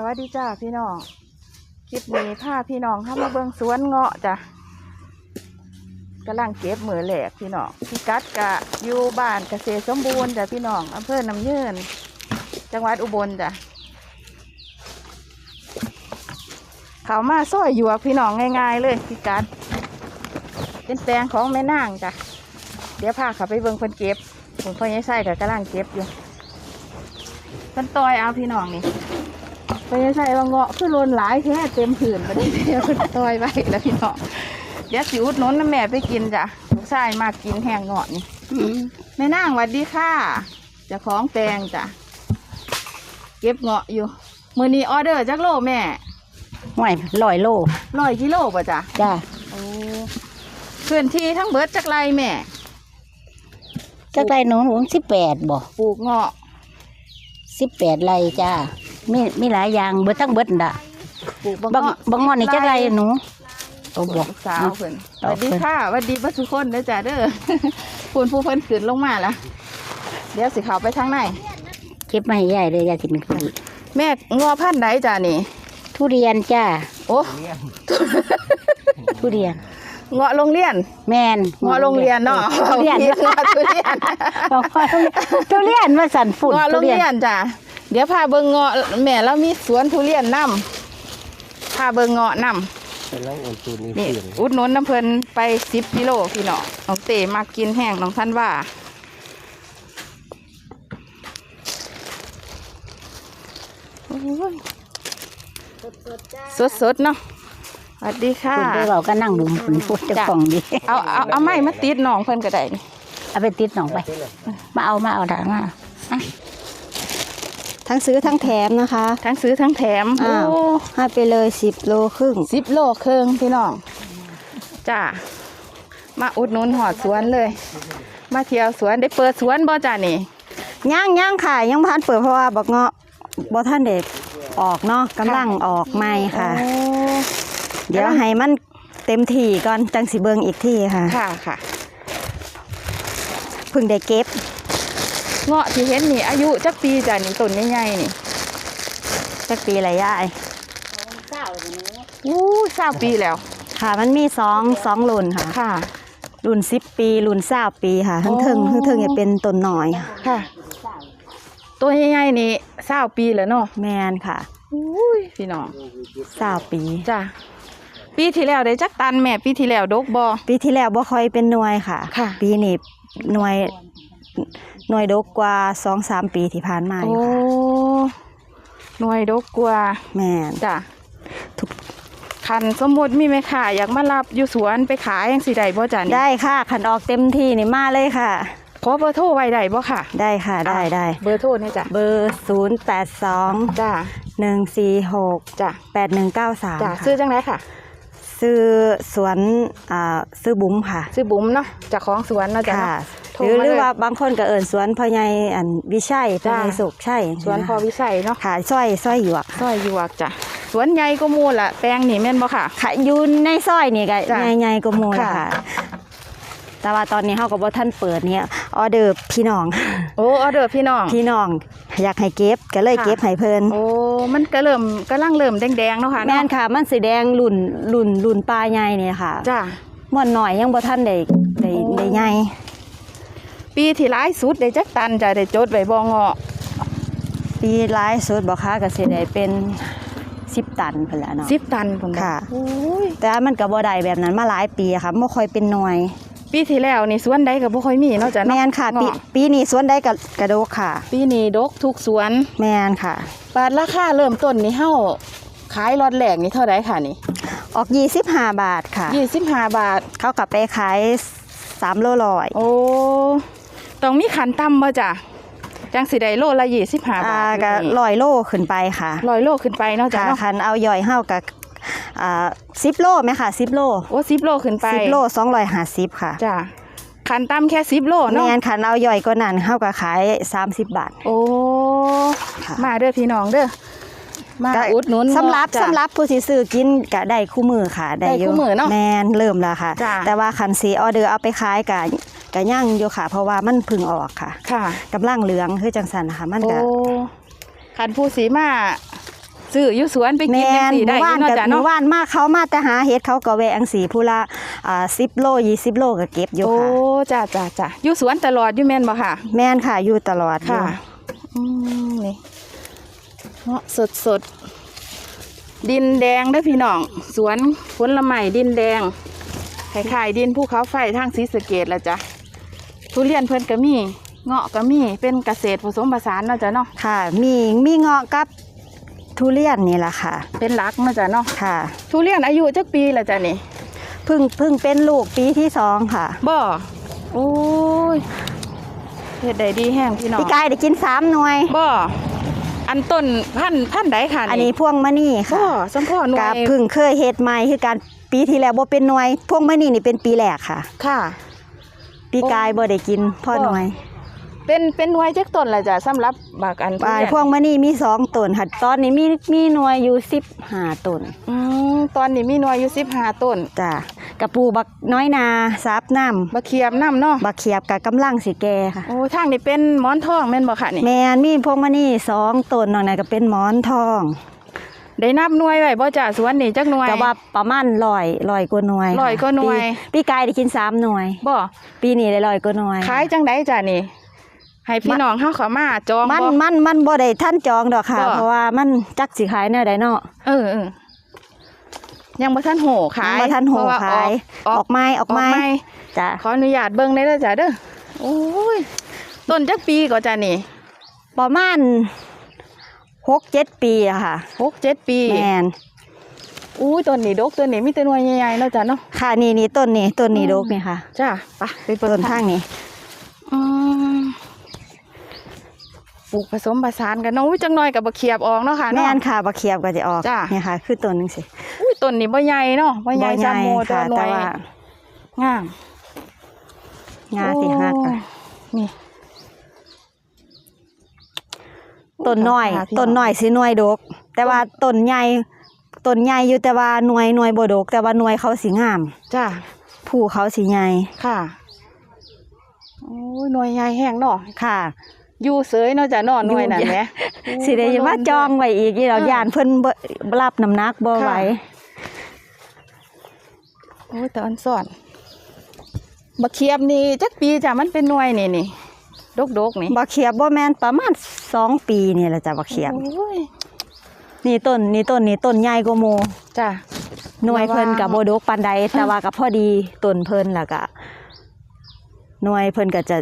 สวัสดีจ้าพี่น้อง คลิปนี้พาพี่น้องเข้ามาเบิ่งสวนเงาะจ้ะกำลังเก็บมือแหลกพี่น้องพี่กัดกะอยู่บ้านเกษตรสมบูรณ์จ้ะพี่น้องอำเภอน้ำยืน จังหวัดอุบลจ้ะเขามาซอยหยวกพี่น้องง่าย ๆ เลยพี่กัด เป็นแปลงของแม่นางจ้ะเดี๋ยวพาเขาไปเบิ่งเพิ่นเก็บผมพ่อยังใส่กับกำลังเก็บอยู่เพิ่นตอยเอาพี่น้องนี่ พ่อยังใส่ว่าเงาะคือโลนหลายแท้เต็มผืนไปได้เดียวเพิ่นตอยไว้แล้วพี่น้องเดี๋ยวสิอุดหนุนน้ำแม่ไปกินจ้ะลูกชายมากกินแห้งเงาะนี่แม่นางหวัดดีค่ะเจะของแปลงจ้ะเก็บเงาะอยู่มือนี้ออเดอร์จักโลแม่ห่วยลอยโลร้อยกิโลป่ะจ้ะจ้าโอ้พื้นที่ทั้งเบิดจักไรแม่จักไรหนูหนูสิบแปดบ่ปลูกเงาะสิบแปดไรจ้า มีมีหลายอย่างเบิดทั้งเบิดน่ะปลูกบางเงาะบางงอนนี่จักไรหนูโอ้ปบลูอกกสาวเพิ่นสเอาวัสดีเพิ่นค่ะสวัสดีบัสุคนเด้อจ้าเด้อ คุณผู้เพิ่นขึ้นลงมาละเดี๋ยวสิเขาไปทางไหน เก็บมาให้ยายเลยยายกินข้าวแม่งอพันธุ์ใดจ้านี่ ทุเรียนจ้าโอ้ ทุเรียน เงาะโรงเรียน แมนเงาะโรงเรียนเนาะทุเรียนเงาะทุเรียนบอกว่าทุเรียนมาสั่นฝุ่นเงาะโรทุงเรียนเรียนจ้ะ เดี๋ยวพาเบิ่งเงาะแม่เรามีสวนทุเรียนนำพาเบิ่งเงาะนำเป็นร่างอ่อนตูนนี่นี่เปลี่ยนอุดหนุนน้ำเพลินไปสิบกิโลพี่น้องน้องเตมากินแห้งน้องท่านว่าโอ้ยสดๆเนาะสวัสดีค่ะคุณไปบอกก็นั่งดูฝุ่นพูดเจ้าของดีเอาเอาเอาไม้มาติดน้องเพิ่นก็ได้นี่เอาไปติดหนองไป มาเอามาเอาด่ามาอะ ทั้งซื้อทั้งแถมนะคะ ทั้งซื้อทั้งแถมอ้าวโอ้ให้ไปเลยสิบโลครึ่งสิบโลครึ่งพี่น้องจ้ามาอุดหนุนหอดสวนเลย มาเที่ยวสวนได้เปิดสวนบ่จ้านี่ย่างย่างค่ะยังพันเปิดเพราะว่าบอกเงาะบอท่านเด็กออกเนาะกำลังออกใหม่ค่ะโอ้เดี๋ยวให้มันเต็มที่ก่อนจังสิเบิงอีกที่ค่ะค่ะค่ะเพึ่งได้เก็บ เงาะที่เห็นนี่อายุจักปีจ้ะนี่ต้นใหญ่ๆนี่จักปีไรย่ายอู้เศร้าปีแล้ว ค่ะ มันมีสองสองรุ่นค่ะ ค่ะ รุ่นสิบปี รุ่นเศร้าปีค่ะ ทั้งเทิงอ๋อทั้งเทิงจะเป็นต้นหน่อยค่ะ ตัวใหญ่ๆนี่เศร้าปีแล้วเนาะแมนค่ะอุ้ยพี่น้องเศร้าปีจ้ะปีที่แล้วได้จักตันแม่ปีที่แล้วดกบอปีที่แล้วบ่ค่อยเป็นหน่วยค่ะค่ะปีนี้หน่วย หน่วยดกกว่าสองสามปีที่ผ่านมาอโอ้ยู่ค่ะหน่วยดกกว่าแมนจ้ะทุกคันสมมติมีแม่ค้าอยากมารับอยู่สวนไปขายยังสิได้บ่จ้ะนี่ได้ค่ะขันออกเต็มที่นี่มาเลยค่ะขอเบอร์โทรไว้ได้บ่ค่ะ ได้ค่ะได้ได้เบอร์โทรนี่จ้ะเบอร์ศูนย์แปดสองจ้ะหนึ่งสี่หกจ้ะแปดหนึ่งเก้าสามจ้ะซื้อจังไดค่ะ ซื้อสวนอ่าซื้อบุ๋มค่ะซื้อบุ๋มเนาะเจากของสวนเนาะจ้ะค่ะโทรหรือมาหรือเลยว่าบางคนก็เอิ่นสวนพ่อใหญ่อันวิชัยพ่อจ้า ใหญ่สุขใช่สวนพอวิสัยเนาะค่ะซอยซอยหยวกซอยหยวกจ้ะสวนใหญ่ก็มูลละแปลงนี่แม่นบ่ค่ะ ค่ะอยูในซอยนี่ก็จ้ะใหญ่ๆก็โมละค่ะ ค่ะ แต่ว่าตอนนี้เขาก็บ่ท่านเปิดเนี่ยออเดอร์พี่น้อง โอ้ออเดอร์พี่น้อง พี่น้องอยากให้เก็บก็เลยค่ะ เก็บให้เพิ่น โอ้ มันก็เริ่มกำลังเริ่มแดงๆเนาะค่ะแม่เนาะนค่ะ มันสีแดงรุ่นรุ่นรุ่นปลาใหญ่เนี่ยค่ะจ้ะม่วนหน่อยยังบ่ทันได้ได้โอ้ ได้ใหญ่ปีที่ร้ายสุดได้จักตันจ้ะได้จดไว้บ่เงาะปีหลายสุดบ่ค่ะก็สิได้เป็น10ตันพุ่นละเนาะ สิบตันพุ่นบ่ค่ะ โอ้ยแต่ว่ามันก็บ่ได้แบบนั้นมาหลายปีค่ะบ่ค่อยเป็นหน่วย ปีที่แล้วนี่สวนใดก็บ่ค่อยมีเนาะจ้ะเนาะแม่นค่ะปีเงาปีนี้สวนได้กระกระโดกค่ะ ปีนี้ดกทุกสวนแม่นค่ะบาทราคาเริ่มต้นนี่เฮาขายรอดแรกนี่เท่าไหร่ค่ะนี่ออก 25 บาทค่ะ25บาท เขากลับไปขาย3โลร้อยโอ้ต้องมีขันต่ำบ่จ้ะจังสิได้โลละยี่สิบห้าอ่าบาทก็ร้อยโลขึ้นไปค่ะร้อยโลขึ้นไปเนาะจ้ะค่ะเนาะคันเอาย่อยเฮากับ อ่า10โลไหมค่ะ10โลโอ้สิบโลขึ้นไป10โล250ค่ะจ้ะขันต่ำแค่สิบโลแมเนาะนคันเอาย่อยก็นั่นเฮาก็ขาย30บาท โอ้ค่ะมาเด้อพี่น้องเด้อมาก็อุดหนุนสำหรับจ้ะสำหรับผู้ที่ซื้อกินก็ได้คู่มือค่ะ ได้คู่มือเนาะแมนเริ่มแล้วค่ะจ้ะแต่ว่าคันสีออเดอร์เอาไปขายก็ก็ย่างอยู่ค่ะ เพราะว่ามันเพึ่งออกค่ะ ค่ะกำลังเหลืองคือจังสันนะคะมันโอ้ก็ขันผู้สีมา ซื้ออยู่สวนไปกินแม่จังนซี่หได้มู่อบ้านยู่เนาะกับจ้ะหมู่เนาะบ้านมาเขามาแต่หาเฮ็ดเขาก็แวะอังสีผู้ละอ่า10โล20โลก็เก็บอยู่โอ้ค่ะ จ้าจ้าจ้าอยู่สวนตลอดอยู่แม่นบ่ค่ะ แม่นค่ะอยู่ตลอดอยู่ค่ะ อืมนี่เงาะสดสดๆดินแดงเด้อพี่น้อง สวนผลไม้ดินแดงคล้ายๆดินภูเขาไฟทางศรีสะเกดละจ้ะทุเรียนเพิ่นก็มี เงาะก็มี เป็นเกษตรผสมผสานเนาะจ้ะเนาะ ค่ะ มีมีเงาะกับ ทุเรียนนี่แหละค่ะ เป็นหลักเนาะจ้ะเนาะค่ะ ทุเรียนอายุจักปีละจ้ะนี่เพิ่งเพิ่งเป็นลูกปีที่สองค่ะบ่โอ้ยเฮ็ดได้ดีแห้งพี่น้องพี่กายได้กินสามหน่วยบ่อันต้นพันธุ์พันธุ์ใดค่ะอันนี้พวงมะนี่บ่ค่ะสมพ่อหน่วกับยเพึ่งเคยเฮ็ดใหม่คือการปีที่แล้วบ่เป็นหน่วยพวงมะนี่นี่เป็นปีแรกค่ะ ค่ะ ปีกายบ่ได้กินพ่อหน่วย เป็นเป็นหน่วยจักต้นละจ้ะสำหรับบักอันทุอ่าเรียนพวงมะนี่มีสองต้นค่ะตอนนี้มีมีหน่วยอยู่สิบห้าต้นอืมตอนนี้มีหน่วยอยู่15ต้นจ้ะกระปูบักน้อยนาซับน้บักเขียบน้ำเนาะำบักเขียบกับกำลังสิแกค่ะ โอ้ทางนี้เป็นหมอนทองแม่นบ่ค่ะนี่ แมนมีพวงมะนี่สองต้นนอกนั้นก็เป็นหมอนทองได้นับหน่วยไว้บ่จ้ะสวนนี่จักหน่วยแต่ว่าประมาณร้อยร้อยกว่าหน่วยร้อยกว่าหน่วย ปีปีกายได้กินสามหน่วย บ่ปีนี้ได้ร้อยกว่าหน่วยขายจังไดจ้ะนี่ ให้พี่น้องเฮาเข้ามาจองมันบ่ มันมันบ่ได้ท่านจองดอกค่ะ บ่ เพราะว่ามันจักสิขายแนวใดเนาะเออเออยังบ่ทันโหขายบ่ทันโหเพระว่ขายออออกกไม้ออกไม้จ้ะขออนุญาตเบิ่งได้เด้อจ้ะเด้อโอ้ยต้นจักปีก็จ้ะนี่ประมาณหกเจ็ดปีอะค่ะหกเจ็ดปีแมนอู้ยต้นนี้ดกต้นนี้มีแต่หน่วยใหญ่ๆเนาะจ้ะเนาะ ค่ะนี่นี่ต้นนี้ต้นนี้อืม ดกนี่ค่ะจ้ะไปไปเปิต้ดนทางนี้ อืม ปลูกผสมผสานกันเนาะอุ้ยจังหน่อยกับบักเขียบออกเนาะค่ะแม่เนาะ นค่ะบักเขียบก็จะออกจ้ะ เนี่ยค่ะ คือต้นนึงสิอุ้ยต้นนี้บ่ใหญ่เนาะบ่ใหญ่ซามโมแต่ค่ะว่าหน่แต่วยว่างามงาสิหักอะโอ้นี่ ต้นน้อย ค่ะพี่ต้นน้อยสิหน่วยดก แต่ว่าต้นใหญ่ต้นใหญ่อยู่แต่ว่าหน่วยหน่วยบ่ดก แต่ว่าหน่วยเขาสิงาม จ้ะผู้เขาสิใหญ่ค่ะโอ้ยหน่วยใหญ่แห้งเนาะค่ะ อยู่เสยเนาะจ้ะเนาะหน่วยนั่นแหมสิได้ว่าจองไว้อีกอีเราเออย่านเพิ่นบ่รับน้ำหนักบ่ไหวค่ะโอ้ยแต่อันสอนบักเขียบนี่จักปีจ้ะมันเป็นหน่วยนี่นี่ดกๆนี่บักเขียบบ่แม่นประมาณสองปีนี่แหละจ้ะบักเขียบโอ้ยนี่ต้นนี่ต้นนี่ต้นใหญ่กว่าหมู่จ้ะหน่วยเพิ่นกับระวังโบดกปานใดแต่ว่ากับพอดีต้นเพิ่นแล้วก็ หน่วยเพิ่นก็จะ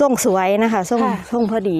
ส่งสวยนะคะส่งค่ะ ส่งพอดี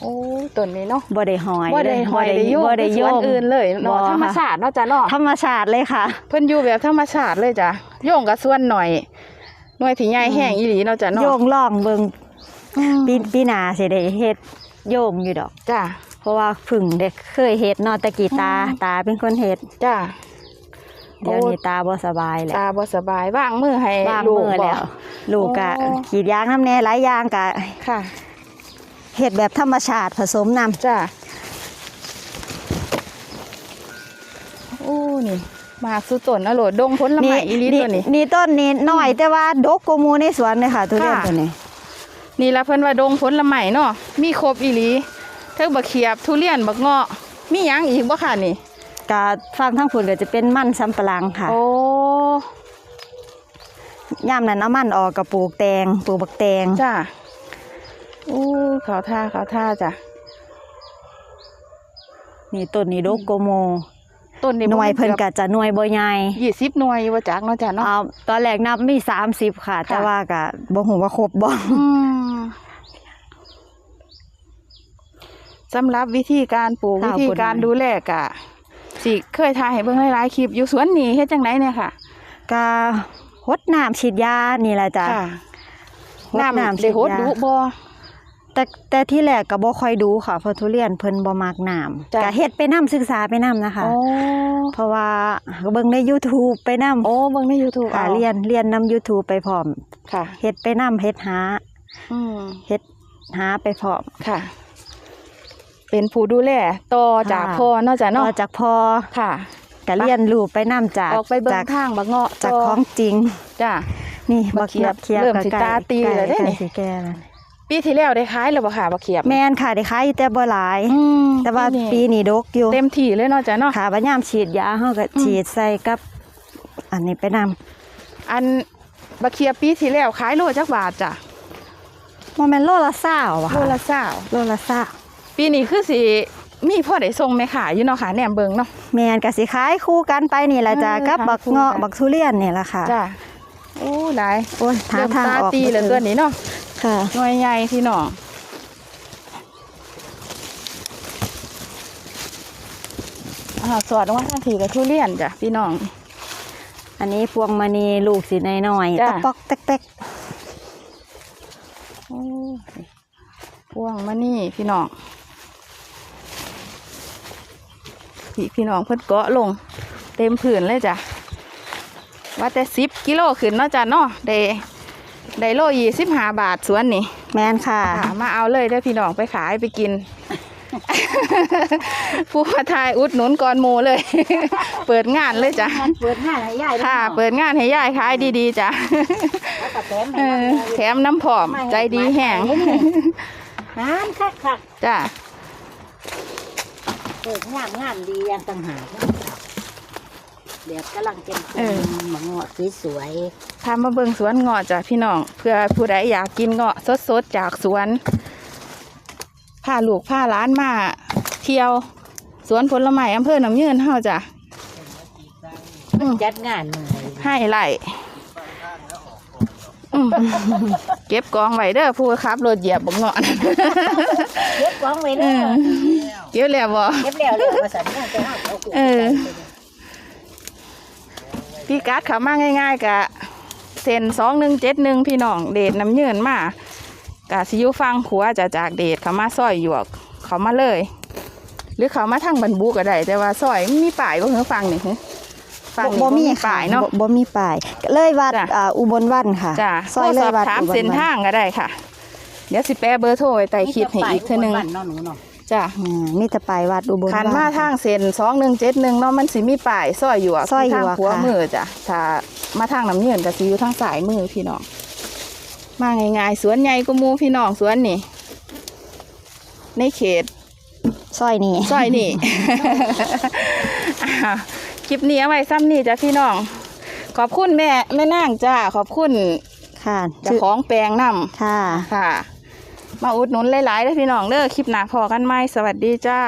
โอ้ยต้นนี้เนาะบ่ได้หอยบ่ได้หอยได้โยกบ่ได้โยสวนกอื่นเลยเนาะบ่ธรรมค่ะชาติเนาะจ้ะเนาะธรรมชาติเลยค่ะ เพิ่นอยู่แบบธรรมชาติเลยจ้ะโยงกับส่วนหน่อยหน่วยที่ใหญ่แห้งอีหลีเนาะจ้ะเนาะโยงล่องเบิ่งอืมปีปีหน้าสิได้เฮ็ดโยงอยู่ดอก จ้ะ เพราะว่าเพึ่งได้เคยเฮ็ดเนาะแตะกี้ตาอืม ตาเป็นคนเฮ็ดจ้ะ เดี๋ยวโอ้นี้ตาบ่สบายแล้วตาบ่สบายว่างมือให้วางลูกมือบ่แล้ว ลูกก็โอ้ขีดยางน้ำแน่หลายอย่างก็ค่ะเฮ็ดแบบธรรมชาติผสมน้ำจ้ะโอ้นี่มาสุดต้นอโลดดงผลไม้อีหลีตัวนี้นี่ต้นนี้น้อยแต่ว่าดกกว่าหมูในสวนเลยค่ะทุเรียนค่ะตัวนี้ นี่ละเพิ่นว่าดงผลไม้เนาะมีครบอีหลีเทิงบักเขียบทุเรียนบักเงาะมีหยังอีกบ่ค่ะนี่ กาฟังทั้งผุนก็จะเป็นมันสำปะหลังค่ะ โอ้ย่ามนั้นเอามันออกกับปลูกแตงปลูกบักแตงจ้ะอู้เขาท่าเขาท่าจ้ะนี่ต้นนี้ดกกว่าหมูต้นนี้หน่วยเพิ่นก็จะหน่วยบ่ใหญ่ยี่สิบหน่วยว่าจักเนาะจ้ะเนาะเอาตอนแรกนับมี30ค่ะ แต่ว่าก็บ่ฮู้ว่าครบบ่อืมสำหรับวิธีการปลูกค่ะวิธีการดูแลกะ สิเคยถ่ายให้เบิ่งหลายๆคลิปอยู่สวนนี่เฮ็ดจังไดเนี่ยค่ะ ก็หดน้ำฉีดยานี่แหละจ้ะค่ะหดน้ำน้ำได้โหดฉีดยาดุบ่ แต่แต่ที่แรกก็บ่ค่อยดูค่ะเพราะทุเรียนเพิ่นบ่มักน้ำจ้ะ ก็เฮ็ดไปนํศึกษาไปนํนะคะ โอ้เพราะว่าเบิ่งใน YouTube ไปนํโอ้เบิ่งใน YouTube ค่ะอาเรียนเรียนนำ YouTube ไปพร้อมค่ะ เฮ็ดไปนํเฮ็ดหาอืมเฮ็ดหาไปพร้อม ค่ะ เป็นผู้ดูแลต่อจากค่ะพ่อเนาะจ้ะต่เนาะอจากพอค่ะ ก็เรียนรู้ไปนํจากออกไปเบิ่จางกทางบักเงาะจากต่ของจริง จ้ะ นี่บับักกเขียบเขียบเริ่มก็สิใกล้ตาตีใกล้แล้วเด้ใกล้นี่สิแก่แล้วปีที่แล้วได้ขายแล้วบ่ค่ะบักเขียบแม่นค่ะได้ขายอยู่แต่บ่หลาย อืมแต่ว่านี้ปีนี้ดกอยู่เต็มที่เลยเนาะจ้ะเนาะค่ะบัดยามฉีดยาเฮาก็ฉีดใส่กับ อันนี้ไปนำอันบักเขียบปีที่แล้วขายโลจักบาทจ้ะบ่แม่นโลละ20ว่ะโลค่ะละเศร้าโลละ20 ปีนี้คือสิมีพ่อได้ส่งไหมค่ะอยู่เนาะค่ะแหนมเบิงเนาะ แม่นก็สิขายคู่กันไปนี่ล่ะจ้ะเออกับขายบักคู่เงาะกัน บักทุเรียนนี่ล่ะค่ะ จ้ะโอ้หลายโอ้ยหาเริ่มทางตาออกตีเหลือบ่เกินนี่เนาะ ค่ะ หน่วยใหญ่พี่น้องอ่าสอดลงมาทางทีกับทุเรียนจ้ะพี่น้อง อันนี้พวงมณีลูกสิน้อยๆจ้ะ ตะปอกแตกโอ้ยพวงมานี่พี่น้อง พี่พี่น้องเพิ่นเกาะลง เต็มผืนเลยจ้ะว่าแต่สิบกิโลขึ้นเนาะจ้ะเนาะได้ได้โลยี่สิบห้าบาทสวนนี่ๆแม่นค่ะค่ะ มาเอาเลยเด้อพี่น้องไปขายไปกิน ผู้มาทายอุดหนุนก่อนหมูเลย เปิดงานเลยจ้ะเปิดหน้าให้ยายค่ะ เปิดงานให้ยายขายดีๆจ้ะแล้วก็แถมเอให้อแถมน้ำผอมใจดีแห้งน้ำคักคักจ้ะ เปิดงามงามดีอย่างต่างหากนะครับเดี๋ยวกำลังเก็บหมงอสวยพามาเบิ่งสวนเงาะจ้ะพี่น้องเพื่อผู้ใดอยากกินเงาะสดๆจากสวนพาลูกพาร้านมาเที่ยว สวนผลไม้อำเภอหนำยืนเฮาจ้ะอืมๆจัดงานหน่อยให้ไหลอืมเก็บกองไว้เด้อผู้ขับรถเหยียบบักเงาะ เก็บกองไว้เลเอยอ เก็บแล้วบ่เก็บแล้วเลยมาสั่นเนี่ยจะเอาเอาขึ้นเออพี่กัดเขามาง่ายๆกะเส้นสองหนึ่งเจ็ดหนึ่งพี่น้องเดชน้ำเยินมากะสิอยุฟังขัวจะจากเดชเขามาซอยหยวก เขามาเลย หรือเขามาทางบันบุก็ได้แต่ว่าซอยมีป่ายบ่เหรอฟังนี่หึฟังนี่บ่มีป่ายเนาะบ่บ่มีป้าย เลยวัดจ้ะอ่าอุบลวันค่ะจ้ะซอยโทรเลสยอบวัดถามอุบลเส้นวันทางก็ได้ค่ะ เดี๋ยวสิแปะเบอร์โทรไว้ใต้คลิปให้อีกเท่านึง บ้านเนาะหนูเนาะจ้ะอืมมีแต่ป้ายวัดอุบลขันวัมาทางเส้นสองหนึ่งเจ็ดหนึ่งเนาะมันสิมีป่ายซอยหยวกซอยหยวกทางขัวค่ะ มือจ้ะถ้ามาทางน้ำเยินก็สิอยู่ทางสายมือพี่น้องมาง่ายๆสวนใหญ่ก็มูพี่น้องสวนนี่ ในเขต ซอยนี้ซอยนี่ อ่าคลิปนี้เอาไว้ซ้ำนี่จ้ะพี่น้อง ขอบคุณแม่แม่นางจ้าขอบคุณค่ะเจ้าของแปลงนค่ะำค่ะ มาอุดหนุนหลายๆเด้พี่น้องเด้อคลิปหนาพอกันไหมสวัสดีจ้า